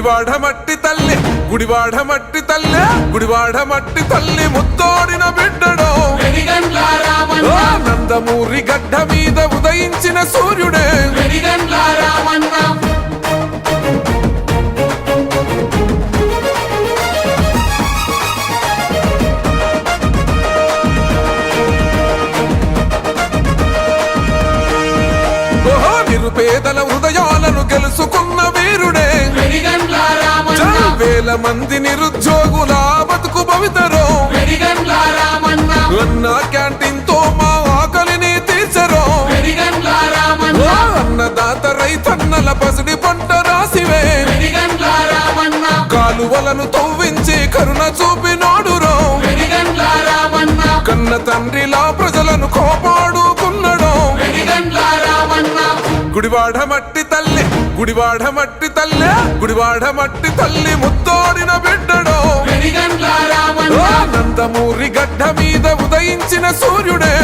గుడివాడ మట్టి తల్లి గుడివాడ మట్టి తల్లి గుడివాడ మట్టి తల్లి ముత్తోడిన బిడ్డడో. నందమూరి గడ్డ మీద ఉదయించిన సూర్యుడే. నిరుపేదల హృదయాలను గెలుచుకున్న వీరుడే. వేల మంది నిరుద్యోగుల బతుకు భవితరో అన్న క్యాంటీన్తో మా ఆకలిని తీర్చరో. అన్నదాత రైతన్నల పసిడి పంట రాసివే. కాలువలను తవ్వించి కరుణ రామన్న. కన్న తండ్రిలా ప్రజలను కోపాడుకున్నడో. గుడివాడ మట్టి తల్లి గుడివాడ మట్టి తల్లి గుడివాడ మట్టి తల్లి ముత్తోడిన బిడ్డడో. నందమూరి గడ్డ మీద ఉదయించిన సూర్యుడే.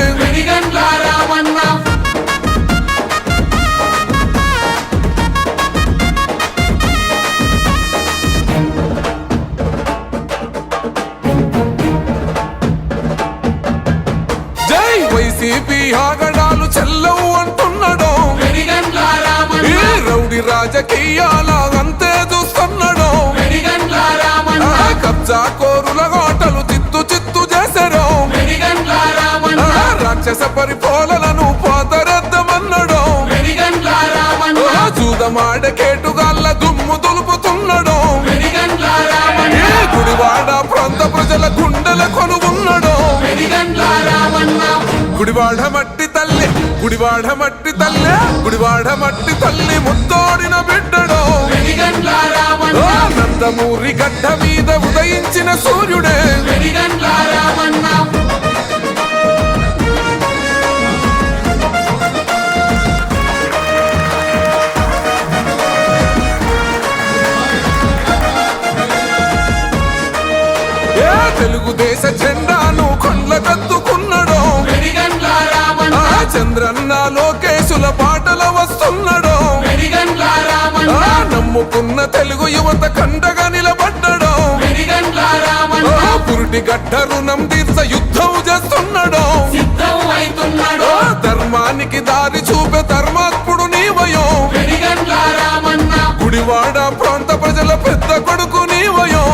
జై వైసీపీ ఆగడాలు చెల్లవు రౌడి రాజకీయాల అంతే చూస్తున్నాడో కబ్జా కోరుల ఆటలు చిత్తు చిత్తు చేశారో. రాక్షస పరిపాలనను పాతరద్దమన్నాడో జూదమాడ కేటుగాళ్ళ దుమ్ము దులుపుతున్నాడో. గుడివాడ ప్రాంత ప్రజల గుండెల కొనుగున్నాడో. గుడివాడ మట్టి గుడివాడ మట్టి తల్లి గుడివాడ మట్టి తల్లి ముత్తోడిన బిడ్డడో. నందమూరి గడ్డ మీద ఉదయించిన సూర్యుడే. తెలుగుదేశ జెండాను కొండ్ల కత్తుకు చంద్రన్న లోకేశుల పాటల వస్తున్నాడో. నమ్ముకున్న తెలుగు యువత కండగా నిలబడ్డడో. పురుటి గడ్డ రుణం తీర్చ యుద్ధం చేస్తున్నాడో. ధర్మానికి దారి చూపే ధర్మాత్ముడు నీవయో. గుడివాడ ప్రాంత ప్రజల పెద్ద కొడుకు నీవయో.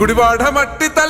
గుడివాడ మట్టి తల్లి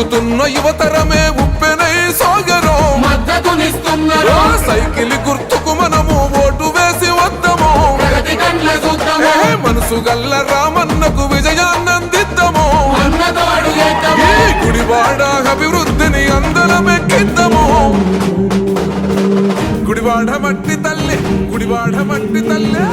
ఉరుకుతున్న యువతరమే ఉప్పెనై సాగరు మద్దతునిస్తున్నారు. సైకిల్ గుర్తుకు మనము ఓటు వేసి వద్దాము. మనసు గల్ల రామన్నకు విజయాన్నందిద్దాము. గుడివాడ అభివృద్ధిని అందరం ఎక్కిద్దాము గుడివాడ మట్టి తల్లి గుడివాడ మట్టి తల్లి